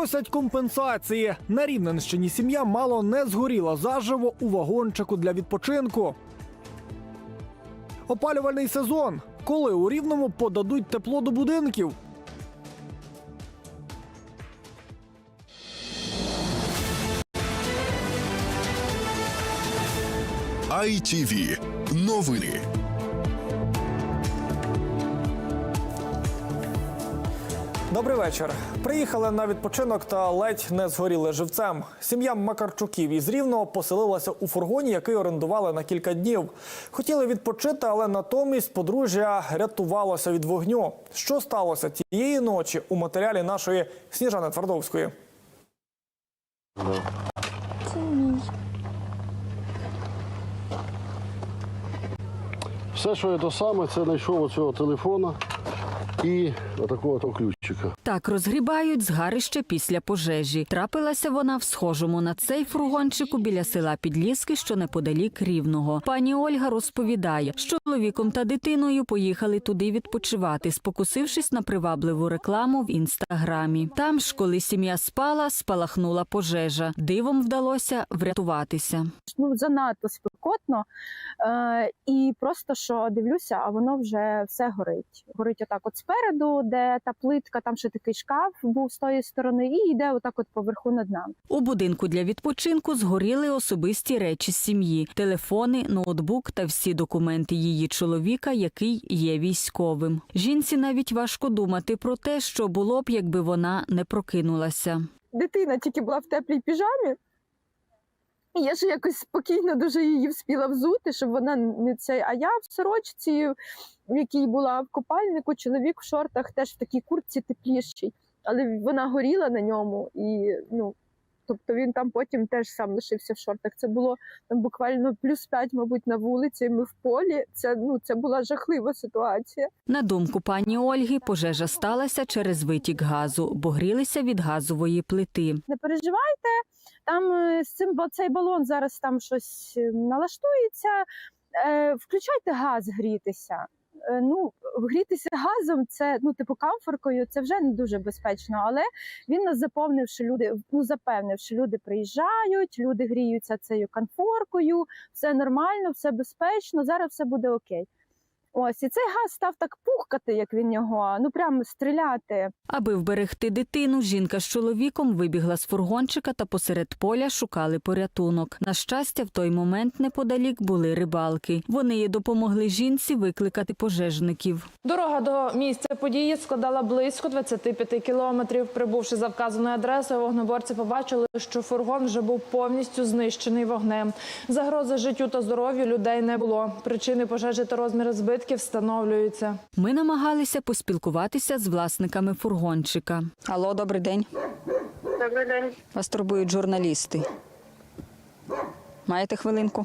Просять компенсації. На Рівненщині сім'я мало не згоріла заживо у вагончику для відпочинку. Опалювальний сезон. Коли у Рівному подадуть тепло до будинків? ITV. Новини. Добрий вечір. Приїхали на відпочинок та ледь не згоріли живцем. Сім'я Макарчуків із Рівного поселилася у фургоні, який орендували на кілька днів. Хотіли відпочити, але натомість подружжя рятувалося від вогню. Що сталося тієї ночі у матеріалі нашої Сніжани Твардовської? Все, що я то саме, це знайшов оцього телефона і отакого то ключика. Так розгрібають згарище після пожежі. Трапилася вона в схожому на цей фургончику біля села Підліски, що неподалік рівного. Пані Ольга розповідає, що чоловіком та дитиною поїхали туди відпочивати, спокусившись на привабливу рекламу в інстаграмі. Там ж, коли сім'я спала, спалахнула пожежа. Дивом вдалося врятуватися. ну занадто спекотно. Е, і просто що дивлюся, а воно вже все горить. Горить отак, от спереду, де та плитка, там ще такий шкаф був з тої сторони, і йде отак, от поверху над нами. У будинку для відпочинку згоріли особисті речі сім'ї: телефони, ноутбук та всі документи її чоловіка, який є військовим. Жінці навіть важко думати про те, що було б, якби вона не прокинулася. Дитина тільки була в теплій піжамі. І я ж якось спокійно дуже її вспіла взути, щоб вона не цей. А я в сорочці, в якій була в купальнику, чоловік в шортах теж в такій куртці теплішій. Але вона горіла на ньому, і ну тобто він там потім теж сам лишився в шортах. Це було там буквально плюс 5, мабуть, на вулиці. Ми в полі. Це ну це була жахлива ситуація. На думку пані Ольги, пожежа сталася через витік газу, бо грілися від газової плити. не переживайте. Там е, з цим цей балон зараз там щось е, налаштується. Е, включайте газ грітися. Ну, грітися газом, це ну, типу камфоркою, це вже не дуже безпечно. Але він нас заповнив, що люди ну запевнив, що люди приїжджають, люди гріються цією конфоркою, все нормально, все безпечно. Зараз все буде окей. Ось і цей газ став так пухкати, як він його, ну прямо стріляти. Аби вберегти дитину, жінка з чоловіком вибігла з фургончика та посеред поля шукали порятунок. На щастя, в той момент неподалік були рибалки. Вони їй допомогли жінці викликати пожежників. Дорога до місця події складала близько 25 кілометрів. Прибувши за вказаною адресою, вогнеборці побачили, що фургон вже був повністю знищений вогнем. Загрози життю та здоров'ю людей не було. Причини пожежі та розміри збитків встановлюються. Ми намагалися поспілкуватися з власниками фургончика. Алло, добрий день. Добрий день. Вас турбують журналісти. Маєте хвилинку?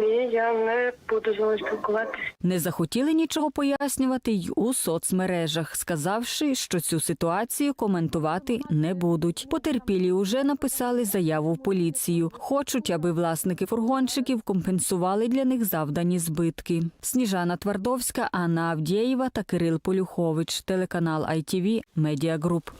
Ні, я не буду з вами спілкуватися. Не захотіли нічого пояснювати й у соцмережах, сказавши, що цю ситуацію коментувати не будуть. Потерпілі уже написали заяву в поліцію. Хочуть, аби власники фургончиків компенсували для них завдані збитки. Сніжана Твардовська, Анна Авдєєва та Кирил Полюхович. Телеканал ITV Group.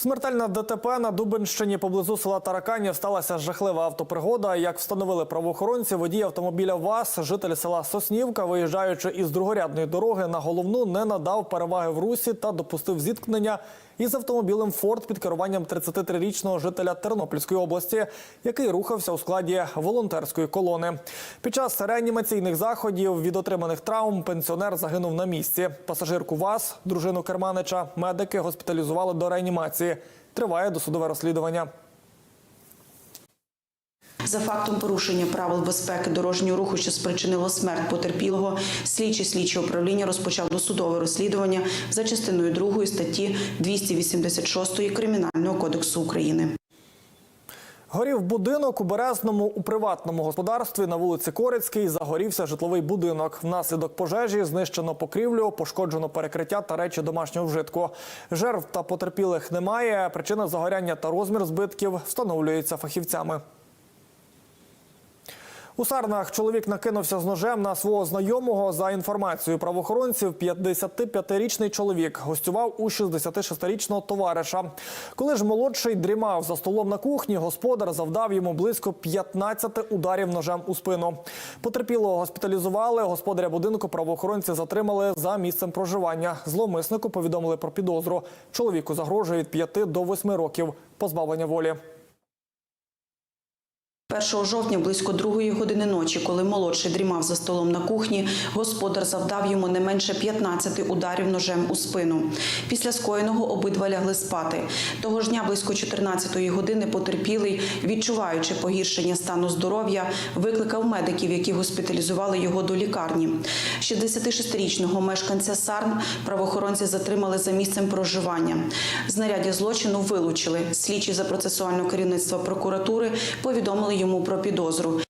Смертельна ДТП на Дубенщині поблизу села Тараканів сталася жахлива автопригода. Як встановили правоохоронці, водій автомобіля ВАЗ, житель села Соснівка, виїжджаючи із другорядної дороги на головну, не надав переваги в русі та допустив зіткнення із автомобілем Форд під керуванням 33-річного жителя Тернопільської області, який рухався у складі волонтерської колони. Під час реанімаційних заходів від отриманих травм пенсіонер загинув на місці. Пасажирку ВАЗ, дружину керманича, медики госпіталізували до реанімації. Триває досудове розслідування. За фактом порушення правил безпеки дорожнього руху, що спричинило смерть потерпілого, слідчий слідчого управління розпочав досудове розслідування за частиною 2 статті 286 Кримінального кодексу України. Горів будинок у Березному у приватному господарстві на вулиці Корицькій. Загорівся житловий будинок. Внаслідок пожежі знищено покрівлю, пошкоджено перекриття та речі домашнього вжитку. Жертв та потерпілих немає. Причина загоряння та розмір збитків встановлюється фахівцями. У Сарнах чоловік накинувся з ножем на свого знайомого. За інформацією правоохоронців, 55-річний чоловік гостював у 66-річного товариша. Коли ж молодший дрімав за столом на кухні, господар завдав йому близько 15 ударів ножем у спину. Потерпілого госпіталізували. Господаря будинку правоохоронці затримали за місцем проживання. Зловмиснику повідомили про підозру. Чоловіку загрожує від 5 до 8 років позбавлення волі. 1 жовтня близько другої години ночі, коли молодший дрімав за столом на кухні, господар завдав йому не менше 15 ударів ножем у спину. Після скоєного обидва лягли спати. Того ж дня близько 14 години потерпілий, відчуваючи погіршення стану здоров'я, викликав медиків, які госпіталізували його до лікарні. 66-річного мешканця Сарн правоохоронці затримали за місцем проживання. Знаряддя злочину вилучили. Слідчі за процесуального керівництва прокуратури повідомили йому про підозру.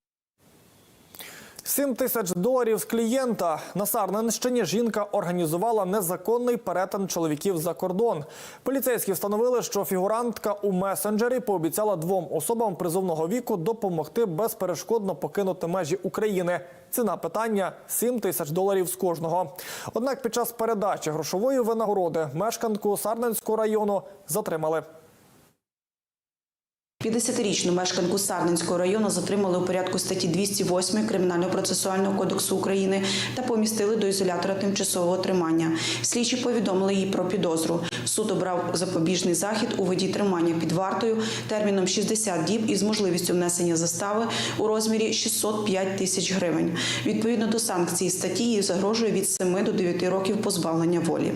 7 тисяч доларів з клієнта на Сарненщині жінка організувала незаконний перетин чоловіків за кордон. Поліцейські встановили, що фігурантка у месенджері пообіцяла двом особам призовного віку допомогти безперешкодно покинути межі України. Ціна питання 7 тисяч доларів з кожного. Однак під час передачі грошової винагороди мешканку Сарненського району затримали. 50-річну мешканку Сарненського району затримали у порядку статті 208 Кримінального процесуального кодексу України та помістили до ізолятора тимчасового тримання. Слідчі повідомили їй про підозру. Суд обрав запобіжний захід у виді тримання під вартою терміном 60 діб із можливістю внесення застави у розмірі 605 тисяч гривень. Відповідно до санкції статті їй загрожує від 7 до 9 років позбавлення волі.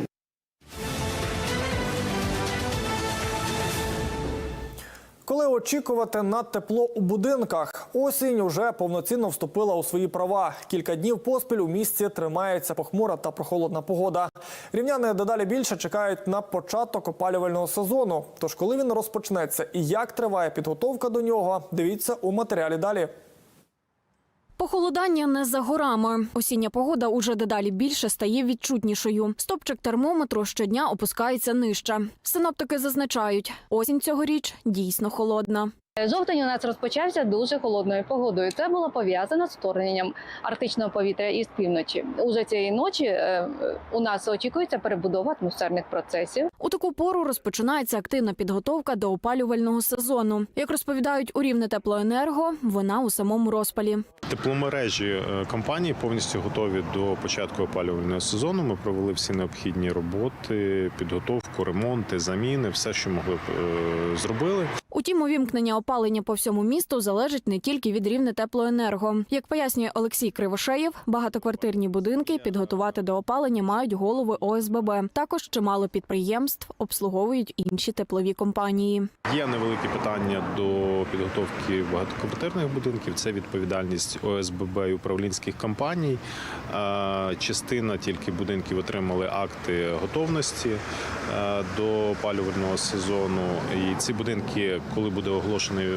Коли очікувати на тепло у будинках, осінь уже повноцінно вступила у свої права. Кілька днів поспіль у місті тримається похмура та прохолодна погода. Рівняни дедалі більше чекають на початок опалювального сезону. Тож, коли він розпочнеться і як триває підготовка до нього, дивіться у матеріалі далі. Похолодання не за горами. Осіння погода уже дедалі більше стає відчутнішою. Стопчик термометру щодня опускається нижче. Синоптики зазначають, осінь цьогоріч дійсно холодна. Жовтень у нас розпочався дуже холодною погодою. Це було пов'язано з вторгненням арктичного повітря із півночі. Уже цієї ночі е, у нас очікується перебудова атмосферних процесів. У таку пору розпочинається активна підготовка до опалювального сезону. Як розповідають у рівне теплоенерго, вона у самому розпалі. Тепломережі е, компанії повністю готові до початку опалювального сезону. Ми провели всі необхідні роботи, підготовку, ремонти, заміни, все, що могли б е, зробили. Утім, увімкнення опалення по всьому місту залежить не тільки від рівня теплоенерго. Як пояснює Олексій Кривошеєв, багатоквартирні будинки підготувати до опалення мають голови ОСББ. Також чимало підприємств обслуговують інші теплові компанії. Є невеликі питання до підготовки багатоквартирних будинків. Це відповідальність ОСББ і управлінських компаній. Е, Частина тільки будинків отримали акти готовності е, до опалювального сезону. І ці будинки, коли буде оголошений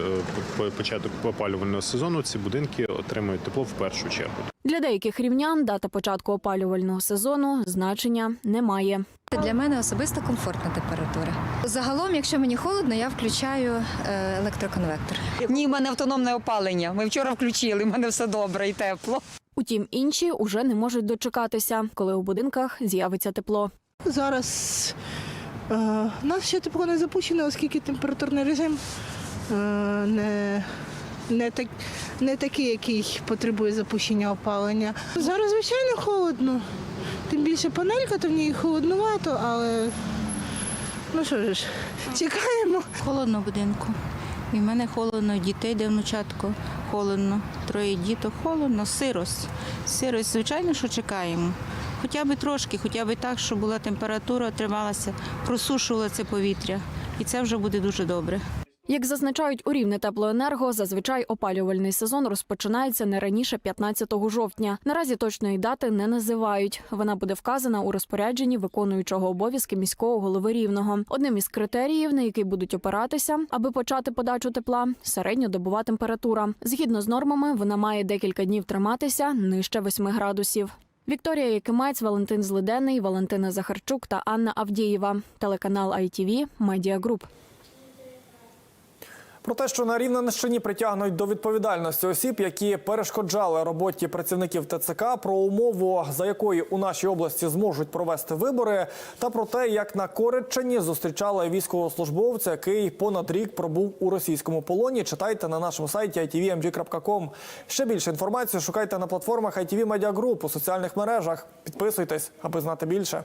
е, початок опалювального сезону, ці будинки отримують тепло в першу чергу. Для деяких рівнян дата початку опалювального сезону значення не має. Для мене особисто комфортна температура. Загалом, якщо мені холодно, я включаю е, електроконвектор. Ні, в мене автономне опалення. Ми вчора включили, в мене все добре і тепло. Утім, інші уже не можуть дочекатися, коли у будинках з'явиться тепло. Зараз у нас ще тепло не запущено, оскільки температурний режим е, не, не, так, не такий, який потребує запущення опалення. Зараз, звичайно, холодно. Тим більше панелька, то в ній холоднувато, але ну що ж, чекаємо. Холодно в будинку. І в мене холодно, дітей де внучатко холодно, троє діток холодно, сирость. Сирость, звичайно, що чекаємо. Хоча б трошки, хоча б так, щоб була температура, трималася, просушувала це повітря. І це вже буде дуже добре. Як зазначають у рівне теплоенерго, зазвичай опалювальний сезон розпочинається не раніше 15 жовтня. Наразі точної дати не називають. Вона буде вказана у розпорядженні виконуючого обов'язки міського голови рівного. Одним із критеріїв, на який будуть опиратися, аби почати подачу тепла, середньодобова температура. Згідно з нормами, вона має декілька днів триматися нижче 8 градусів. Вікторія Якимець, Валентин Злиденний, Валентина Захарчук та Анна Авдієва. Телеканал ITV, Медіагруп. Про те, що на Рівненщині притягнуть до відповідальності осіб, які перешкоджали роботі працівників ТЦК, про умову, за якої у нашій області зможуть провести вибори, та про те, як на Кореччині зустрічали військовослужбовця, який понад рік пробув у російському полоні. Читайте на нашому сайті itvmg.com. Ще більше інформації шукайте на платформах ITV Media Group у соціальних мережах. Підписуйтесь, аби знати більше.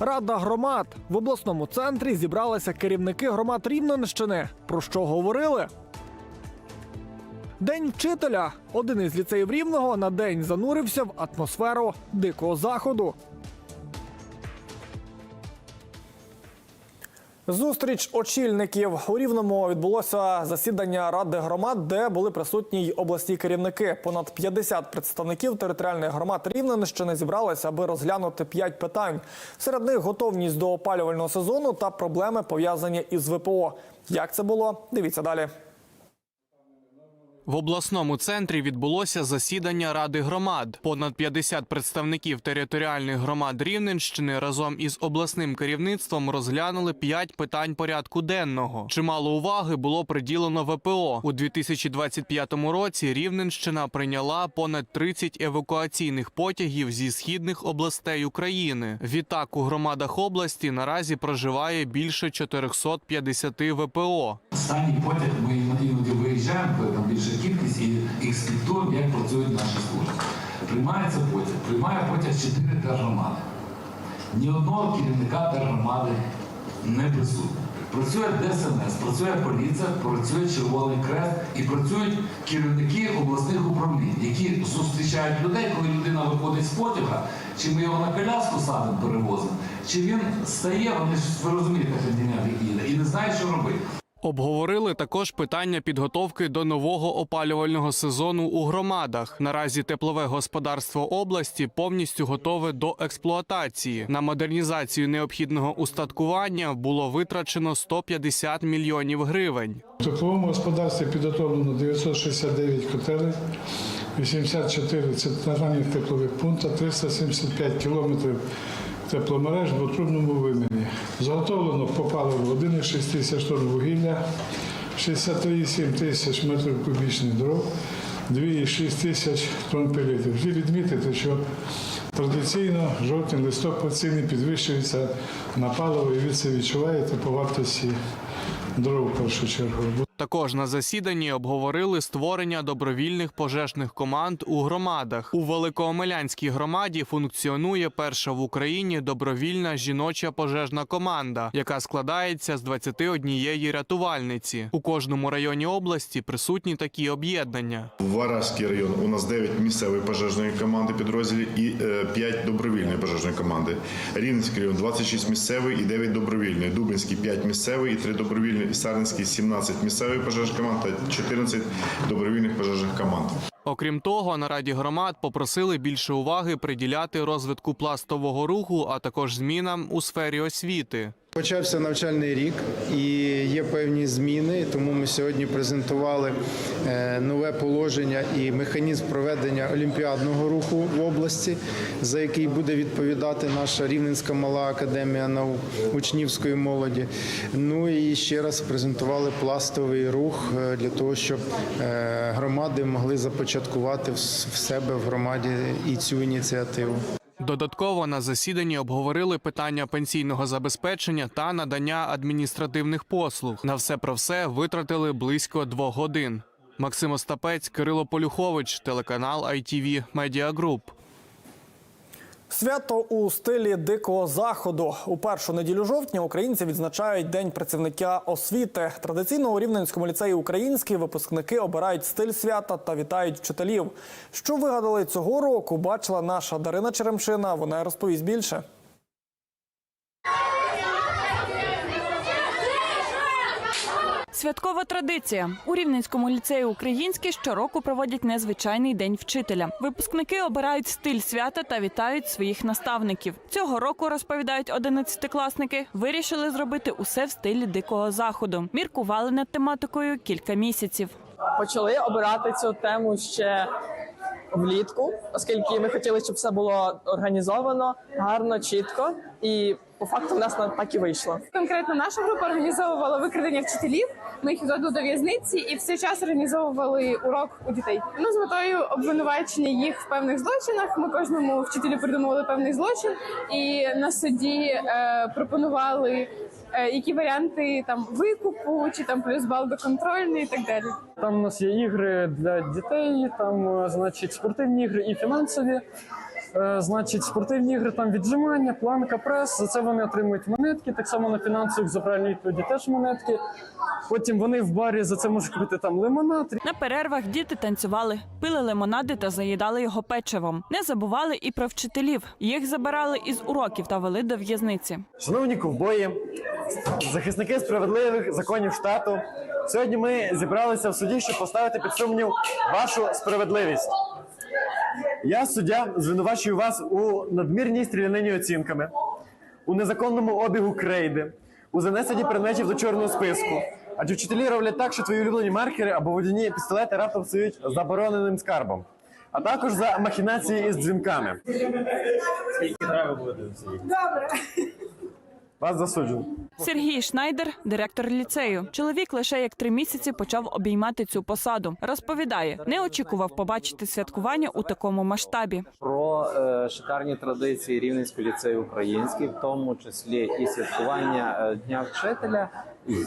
Рада громад в обласному центрі зібралися керівники громад Рівненщини. Про що говорили? День вчителя. Один із ліцеїв рівного на день занурився в атмосферу дикого заходу. Зустріч очільників у Рівному відбулося засідання ради громад, де були присутні й обласні керівники. Понад 50 представників територіальних громад Рівненщини зібралися, аби розглянути п'ять питань. Серед них готовність до опалювального сезону та проблеми пов'язані із ВПО. Як це було? Дивіться далі. В обласному центрі відбулося засідання Ради громад. Понад 50 представників територіальних громад Рівненщини разом із обласним керівництвом розглянули п'ять питань порядку денного. Чимало уваги було приділено ВПО. У 2025 році Рівненщина прийняла понад 30 евакуаційних потягів зі східних областей України. Відтак у громадах області наразі проживає більше 450 ВПО. Останній потяг ми іноді коли там більша кількість і інспектуємо, як працюють наші служби. Приймається потяг, приймає потяг 4 тергромади. Ні одного керівника тергромади не присутні. Працює ДСНС, працює поліція, працює Червоний Крест і працюють керівники обласних управлінь, які зустрічають людей, коли людина виходить з потяга, чи ми його на коляску садимо, перевозимо, чи він стає, вони ж ви розумієте, як їде, і не знає, що робити. Обговорили також питання підготовки до нового опалювального сезону у громадах. Наразі теплове господарство області повністю готове до експлуатації. На модернізацію необхідного устаткування було витрачено 150 мільйонів гривень. В тепловому господарстві підготовлено 969 котелень, 84 центральних теплових пунктів, 375 кілометрів тепломереж в трубному вимірі. Заготовлено по паливу 1,6 тисяч тонн вугілля, 63,7 тисяч метрів кубічних дров, 2,6 тисяч тонн пелетів. Слід відмітити, що традиційно жовтень листопад ціни підвищуються на паливо, і ви це відчуваєте по вартості дров в першу чергу. Також на засіданні обговорили створення добровільних пожежних команд у громадах. У Великоомелянській громаді функціонує перша в Україні добровільна жіноча пожежна команда, яка складається з 21 рятувальниці. У кожному районі області присутні такі об'єднання. Варажський район у нас 9 місцевої пожежної команди підрозділів і 5 добровільної пожежної команди. Рівненський район 26 місцевий і 9 добровільної. Дубинський 5 місцевий і 3 добровільні. Сарненський 17 місцевих пожежних команд та 14 добровільних пожежних команд. Окрім того, на раді громад попросили більше уваги приділяти розвитку пластового руху, а також змінам у сфері освіти. Почався навчальний рік і є певні зміни, тому ми сьогодні презентували е, нове положення і механізм проведення олімпіадного руху в області, за який буде відповідати наша Рівненська мала академія наук учнівської молоді. Ну і ще раз презентували пластовий рух е, для того, щоб е, громади могли започаткувати в себе в громаді і цю ініціативу. Додатково на засіданні обговорили питання пенсійного забезпечення та надання адміністративних послуг. На все про все витратили близько двох годин. Максим Остапець, Кирило Полюхович, телеканал ITV Media Group. Свято у стилі дикого заходу. У першу неділю жовтня українці відзначають День працівника освіти. Традиційно у Рівненському ліцеї українські випускники обирають стиль свята та вітають вчителів. Що вигадали цього року, бачила наша Дарина Черемшина. Вона розповість більше. Святкова традиція у Рівненському ліцеї Український щороку проводять незвичайний день вчителя. Випускники обирають стиль свята та вітають своїх наставників. Цього року розповідають одинадцятикласники, вирішили зробити усе в стилі дикого заходу. Міркували над тематикою кілька місяців. почали обирати цю тему ще влітку, оскільки ми хотіли, щоб все було організовано, гарно, чітко. І по факту в нас так і вийшло. Конкретно наша група організовувала викрадення вчителів. Ми їх відводили до в'язниці і в цей час організовували урок у дітей. Ну з метою обвинувачення їх в певних злочинах. Ми кожному вчителю придумували певний злочин, і на суді е, пропонували. е, Які варіанти там викупу, чи там плюс бал до контрольної і так далі. Там у нас є ігри для дітей, там, е, значить, спортивні ігри і фінансові. Е, Значить, спортивні ігри там віджимання, планка, прес. За це вони отримують монетки. Так само на фінансових за правильні відповіді теж монетки. Потім вони в барі за це можуть купити там лимонад. На перервах діти танцювали, пили лимонади та заїдали його печивом. Не забували і про вчителів. Їх забирали із уроків та вели до в'язниці. Шановні ковбої, захисники справедливих законів штату. Сьогодні ми зібралися в суді, щоб поставити під сумнів вашу справедливість. Я, суддя, звинувачую вас у надмірній стрілянині оцінками, у незаконному обігу крейди, у занесенні предметів до чорного списку. Адже вчителі роблять так, що твої улюблені маркери або водяні пістолети раптом стають забороненим скарбом, а також за махінації із дзвінками. Скільки треба буде Добре. Вас засуджено. Сергій Шнайдер, директор ліцею. Чоловік лише як три місяці почав обіймати цю посаду. Розповідає, не очікував побачити святкування у такому масштабі. про е, шикарні традиції Рівненського ліцею український, в тому числі і святкування е, дня вчителя.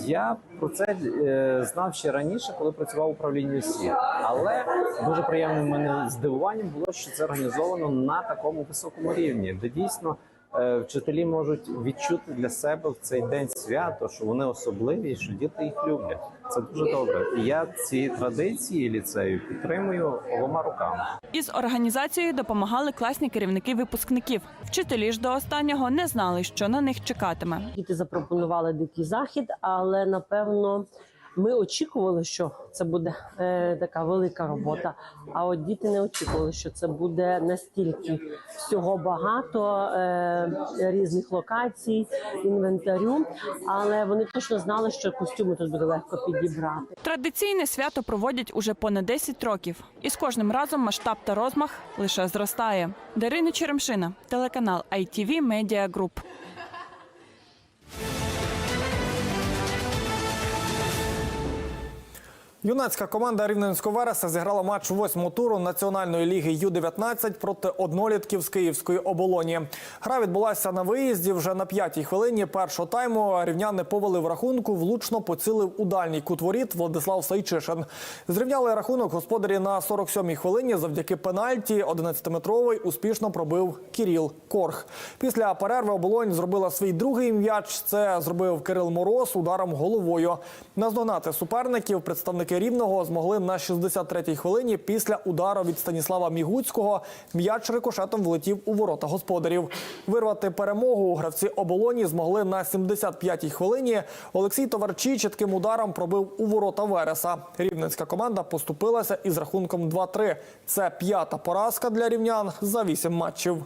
Я про це е, знав ще раніше, коли працював в управлінні освіти. Але дуже приємним мене здивуванням було, що це організовано на такому високому рівні, де дійсно вчителі можуть відчути для себе в цей день свято, що вони особливі, що діти їх люблять. Це дуже добре. І я ці традиції ліцею підтримую обома руками. Із організацією допомагали класні керівники випускників. Вчителі ж до останнього не знали, що на них чекатиме. Діти запропонували дикий захід, але напевно ми очікували, що це буде е, така велика робота. А от діти не очікували, що це буде настільки всього багато е, різних локацій, інвентарю. Але вони точно знали, що костюми тут буде легко підібрати. Традиційне свято проводять уже понад 10 років, і з кожним разом масштаб та розмах лише зростає. Дарина Черемшина, телеканал ITV Media Group. Юнацька команда Рівненського Вереса зіграла матч восьмого туру національної ліги Ю-19 проти однолітків з Київської оболоні. Гра відбулася на виїзді вже на п'ятій хвилині першого тайму. Рівняни повели в рахунку, влучно поцілив у дальній кут воріт Владислав Сайчишин. Зрівняли рахунок господарі на 47-й хвилині завдяки пенальті. 11-метровий успішно пробив Кіріл Корх. Після перерви оболонь зробила свій другий м'яч. Це зробив Кирил Мороз ударом головою. Наздогнати суперників представники Рівного змогли на 63-й хвилині після удару від Станіслава Мігуцького. М'яч рикошетом влетів у ворота господарів. Вирвати перемогу гравці оболоні змогли на 75-й хвилині. Олексій Товарчий чітким ударом пробив у ворота Вереса. Рівненська команда поступилася із рахунком 2-3. Це п'ята поразка для рівнян за вісім матчів.